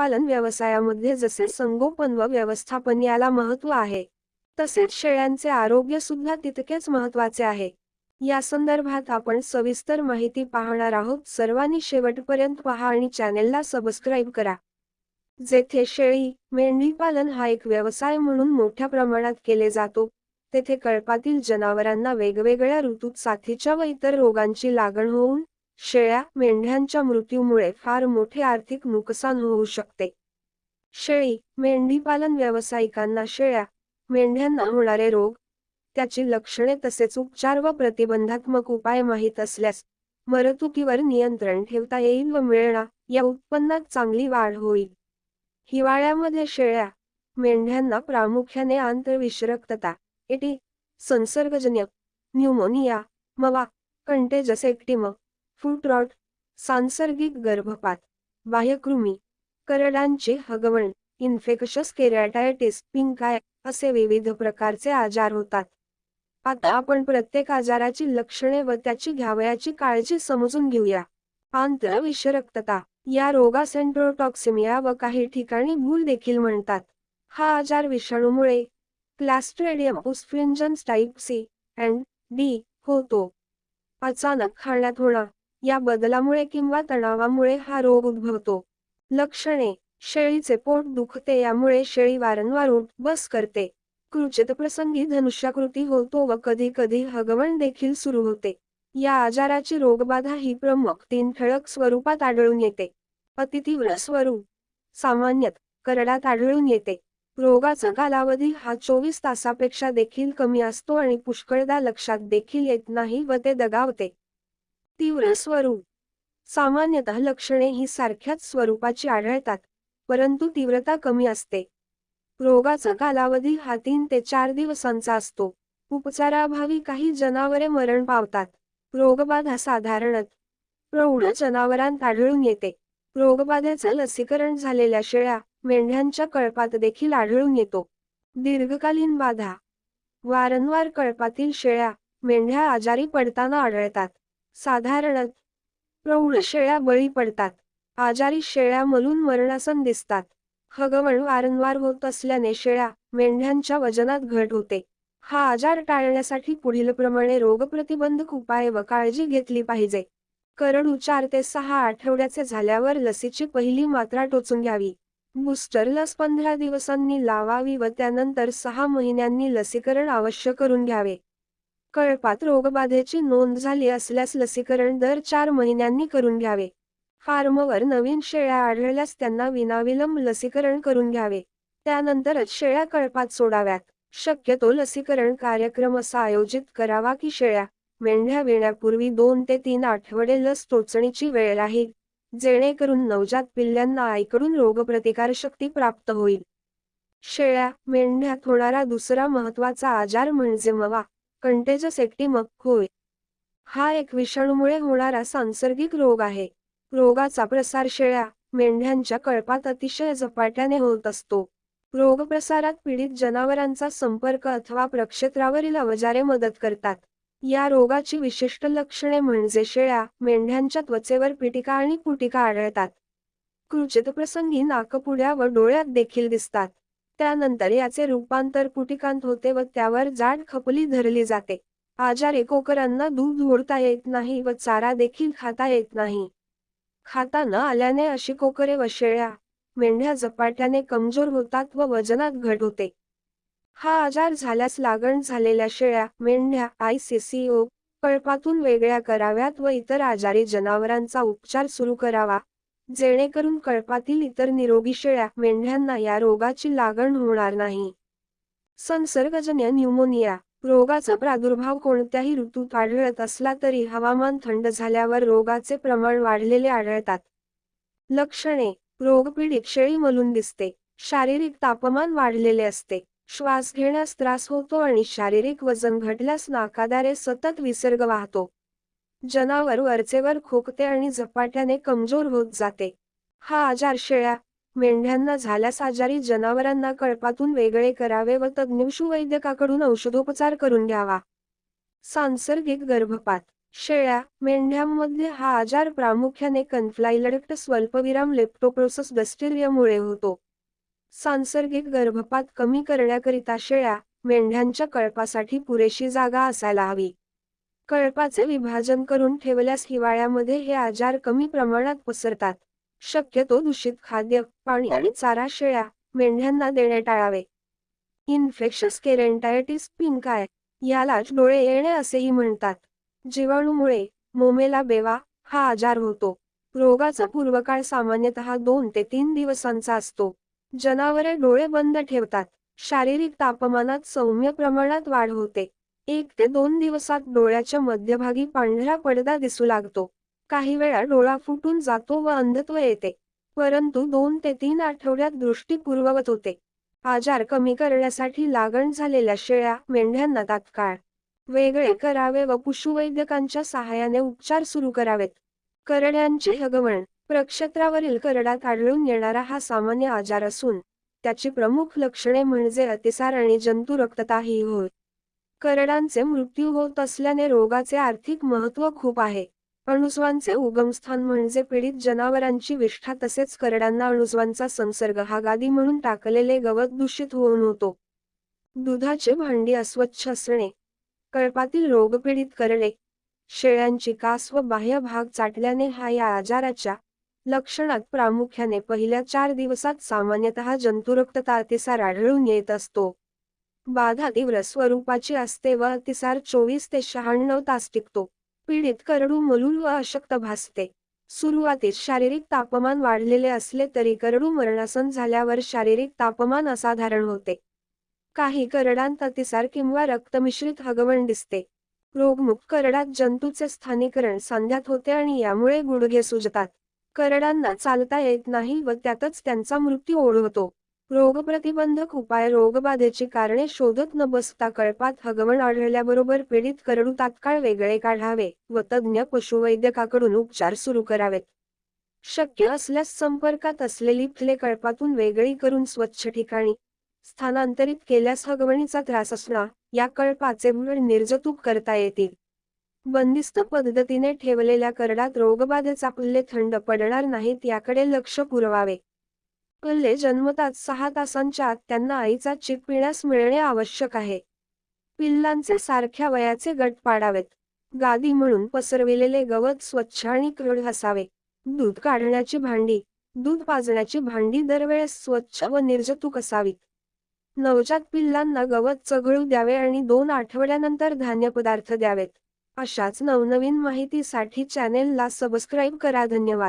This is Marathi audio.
मेंढीपालन व्यवसायामध्ये जसे संगोपन व व्यवस्थापन याला महत्त्व आहे तसेच शेळ्यांचे आरोग्य सुद्धा तितकेच महत्त्वाचे आहे. या संदर्भात आपण सविस्तर माहिती पाहणार आहोत. सर्वांनी शेवटपर्यंत पहा आणि चॅनेलला सबस्क्राईब करा. जेथे शेळी मेंढी पालन हा एक व्यवसाय म्हणून मोठ्या प्रमाणात केले जातो तेथे कळपातील जनावरांना वेगवेगळ्या ऋतूत साथीच्या व इतर रोगांची लागण होऊन शेळ्या मेंढ्यांच्या मृत्यूमुळे फार मोठे आर्थिक नुकसान होऊ शकते. शेळी मेंढीपालन व्यावसायिकांना शेळ्या मेंढ्यांना होणारे रोग त्याची लक्षणे तसेच उपचार व प्रतिबंधात्मक उपाय माहीत असल्यास मरतुकीवर नियंत्रण ठेवता येईल व मिळणा या उत्पन्नात चांगली वाढ होईल. हिवाळ्यामध्ये शेळ्या मेंढ्यांना प्रामुख्याने आंतरविषरक्तता एटी संसर्गजन्य न्यूमोनिया मवा कंटेजस एक्टिम फूट रॉट सांसर्गिक गर्भपात बाह्यकृमी करडांचे हगवण इन्फेक्शस केरॅटायटिस पिंकाय असे विविध प्रकारचे आजार होतात. आता आपण प्रत्येक आजाराची लक्षणे व त्याची घ्यावयाची काळजी समजून घेऊया. आंतरविषरक्तता या रोगा सेंट्रोटॉक्सिमिया व काही ठिकाणी भूल देखील म्हणतात. हा आजार विषाणूमुळे clostridium perfringens type C and D होतो. अचानक खाण्यात होणार या बदलामुळे किंवा तणावामुळे हा रोग उद्भवतो. लक्षणे शेळीचे पोट दुखते यामुळे शेळी वारंवार उठ बस करते. कृचित प्रसंगी धनुष्याकृती होतो व कधी कधी हगवण देखील सुरू होते. या आजाराची रोगबाधा ही प्रमुख तीन ठळक स्वरूपात आढळून येते. अतितीव्र स्वरूप सामान्यतः करडात आढळून येते. रोगाचा कालावधी हा चोवीस तासापेक्षा देखील कमी असतो आणि पुष्कळदा लक्षात देखील येत नाही व ते दगावते. तीव्र स्वरूप. सामान्यतः लक्षणे ही सारख्याच स्वरूपाची आढळतात परंतु तीव्रता कमी असते. रोगाचा कालावधी हा तीन ते चार दिवसांचा असतो. उपचाराअभावी काही जनावरे मरण पावतात. रोगबाधा साधारणत प्रौढ जनावरांत आढळून येते. रोगबाधेचं लसीकरण झालेल्या शेळ्या मेंढ्यांच्या कळपात देखील आढळून येतो. दीर्घकालीन बाधा. वारंवार कळपातील शेळ्या मेंढ्या आजारी पडताना आढळतात. साधारणत प्रौढ शेळ्या बळी पडतात. आजारी शेळ्या मलून मरणासन दिसतात. हगवण वारंवार होत असल्याने शेळ्या मेंढ्यांच्या वजनात घट होते. हा आजार टाळण्यासाठी पुढील प्रमाणे रोगप्रतिबंधक उपाय व काळजी घेतली पाहिजे. करडू चार ते सहा आठवड्याचे झाल्यावर लसीची पहिली मात्रा टोचून घ्यावी. बूस्टर लस पंधरा दिवसांनी लावावी व त्यानंतर सहा महिन्यांनी लसीकरण अवश्य करून घ्यावे. कळपात रोगबाधेची नोंद झाली असल्यास लसीकरण दर चार महिन्यांनी करून घ्यावे. फार्मवर नवीन शेळ्या आढळल्यास त्यांना विनाविलंब लसीकरण करून घ्यावे. त्यानंतरच शेळ्या कळपात सोडाव्यात. शक्यतो लसीकरण कार्यक्रम असा आयोजित करावा की शेळ्या मेंढ्या वेण्यापूर्वी दोन ते तीन आठवडे लस टोचणीची वेळ राहील जेणेकरून नवजात पिल्ल्यांना आईकडून रोगप्रतिकारशक्ती प्राप्त होईल. शेळ्या मेंढ्यात होणारा दुसरा महत्त्वाचा आजार म्हणजे मवा. कंटेजस एक्टिमक होय हा एक विषाणूमुळे होणारा सांसर्गिक रोग आहे. रोगाचा प्रसार शेळ्या मेंढ्यांच्या कळपात अतिशय झपाट्याने होत असतो. रोगप्रसारात पीडित जनावरांचा संपर्क अथवा प्रक्षेत्रावरील अवजारे मदत करतात. या रोगाची विशिष्ट लक्षणे म्हणजे शेळ्या मेंढ्यांच्या त्वचेवर पिटिका आणि पुटिका आढळतात. कृचित प्रसंगी नाकपुड्या व डोळ्यात देखील दिसतात. त्यानंतर याचे रूपांतर कुटिकांत होते व त्यावर जाड खपली धरली जाते. आजार एकोकरांना दूध ओढता येत नाही व चारा देखील खाता येत नाही. खाता न आल्याने अशी कोकरे व शेळ्या मेंढ्या झपाट्याने कमजोर होतात व वजनात घट होते. हा आजार झाल्यास लागण झालेल्या शेळ्या मेंढ्या आयसीसीओ कळपातून वेगळ्या कराव्यात व इतर आजारी जनावरांचा उपचार सुरू करावा. जेणेकरून कळपातील इतर निरोगी शेळ्या मेंढ्यांना या रोगाची लागण होणार नाही. संसर्गजन्य न्यूमोनिया रोगाचा प्रादुर्भाव कोणत्याही ऋतूत आढळत असला तरी हवामान थंड झाल्यावर रोगाचे प्रमाण वाढलेले आढळतात. लक्षणे रोगपीडित शेळी मलून दिसते शारीरिक तापमान वाढलेले असते श्वास घेण्यास त्रास होतो आणि शारीरिक वजन घटल्यास नाकादारे सतत विसर्ग वाहतो. जनावर वरचेवर खोकते आणि झपाट्याने कमजोर होत जाते. हा आजार शेळ्या मेंढ्यांना झाल्यास आजारी जनावरांना कळपातून वेगळे करावे व तज्ञ वैद्यकाकडून औषधोपचार करून घ्यावा. सांसर्गिक गर्भपात शेळ्या मेंढ्यांमध्ये हा आजार प्रामुख्याने कन्फ्लायलडक्ट स्वल्पविराम लेप्टोप्रोसस बॅक्टेरियामुळे होतो. सांसर्गिक गर्भपात कमी करण्याकरिता शेळ्या मेंढ्यांच्या कळपासाठी पुरेशी जागा असायला हवी. कळपाचे विभाजन करून ठेवल्यास हिवाळ्यामध्ये हे आजार कमी प्रमाणात पसरतात. शक्यतो दूषित खाद्य पाणी आणि चारा शेळ्या मेंढ्यांना देणे टाळावे. इन्फेक्शस केरेंटायटिस पिंकाय यालाच डोळे येणे असेही म्हणतात. जीवाणूमुळे मोमेला बेवा हा आजार होतो. रोगाचा पूर्वकाळ सामान्यतः दोन ते तीन दिवसांचा असतो. जनावरे डोळे बंद ठेवतात. शारीरिक तापमानात सौम्य प्रमाणात वाढ होते. एक ते दोन दिवसात डोळ्याच्या मध्यभागी पांढरा पडदा दिसू लागतो. काही वेळा डोळा फुटून जातो व अंधत्व येते. परंतु दोन ते तीन आठवड्यात दृष्टी पूर्ववत होते. आजार कमी करण्यासाठी लागण झालेल्या शेळ्या मेंढ्यांना तात्काळ वेगळे करावे व पशुवैद्यकांच्या सहाय्याने उपचार सुरू करावेत. करड्यांचे हगवण प्रक्षेत्रावरील करडात आढळून येणारा हा सामान्य आजार असून त्याची प्रमुख लक्षणे म्हणजे अतिसार आणि जंतू रक्तता ही होय. करडांचे मृत्यू होत असल्याने रोगाचे आर्थिक महत्त्व खूप आहे. अणुस्वांचे उगमस्थान म्हणजे पीडित जनावरांची विष्ठा तसेच करडांना अणुस्वांचा संसर्ग हा गादी म्हणून टाकलेले गवत दूषित होऊन होतो. दुधाचे भांडी अस्वच्छ असणे कळपातील रोगपीडित करडे शेळ्यांची कास व बाह्य भाग चाटल्याने हा या आजाराच्या लक्षणात प्रामुख्याने पहिल्या चार दिवसात सामान्यतः जंतुरक्तता अतिसार आढळून येत असतो. बाधा तीव्र स्वरूपाची असते व अतिसार चोवीस ते शहाण्णव तास टिकतो. पीडित करडू मलूल व अशक्त भासते. सुरुवातीस शारीरिक तापमान वाढलेले असले तरी करडू मरणासन झाल्यावर शारीरिक तापमान असाधारण होते. काही करडांत अतिसार किंवा रक्तमिश्रित हगवण दिसते. रोगमुख करडात जंतूचे स्थानिकरण सांध्यात होते आणि यामुळे गुडघे सुजतात. करडांना चालता येत नाही व त्यातच त्यांचा मृत्यू ओढवतो. रोगप्रतिबंधक उपाय रोगबाधेची कारणे शोधत न बसता कळपात हगवण आढळल्याबरोबर पीडित करडू तात्काळ वेगळे काढावे व तज्ज्ञ पशुवैद्यकाकडून उपचार सुरू करावेत. शक्य असल्यास संपर्कात असलेली फले कळपातून वेगळी करून स्वच्छ ठिकाणी स्थानांतरित केल्यास हगवणीचा त्रास असणार या कळपाचे मूळ निर्जतूक करता येतील. बंदिस्त पद्धतीने ठेवलेल्या करडात रोगबाधेचा पल्ले थंड पडणार नाहीत याकडे लक्ष पुरवावे. कल्ले जन्मतात सहा तासांच्या आत त्यांना आईचा चिक पिण्यास मिळणे आवश्यक आहे. पिल्लांचे सारख्या वयाचे गट पाडावेत. गादी म्हणून पसरविलेले गवत स्वच्छ आणि क्रूढ असावे. दूध काढण्याची भांडी दूध पाजण्याची भांडी दरवेळेस स्वच्छ व निर्जतूक असावीत. नवजात पिल्लांना गवत चघळू द्यावे आणि दोन आठवड्यानंतर धान्यपदार्थ द्यावेत. अशाच नवनवीन माहितीसाठी चॅनेलला सबस्क्राईब करा. धन्यवाद.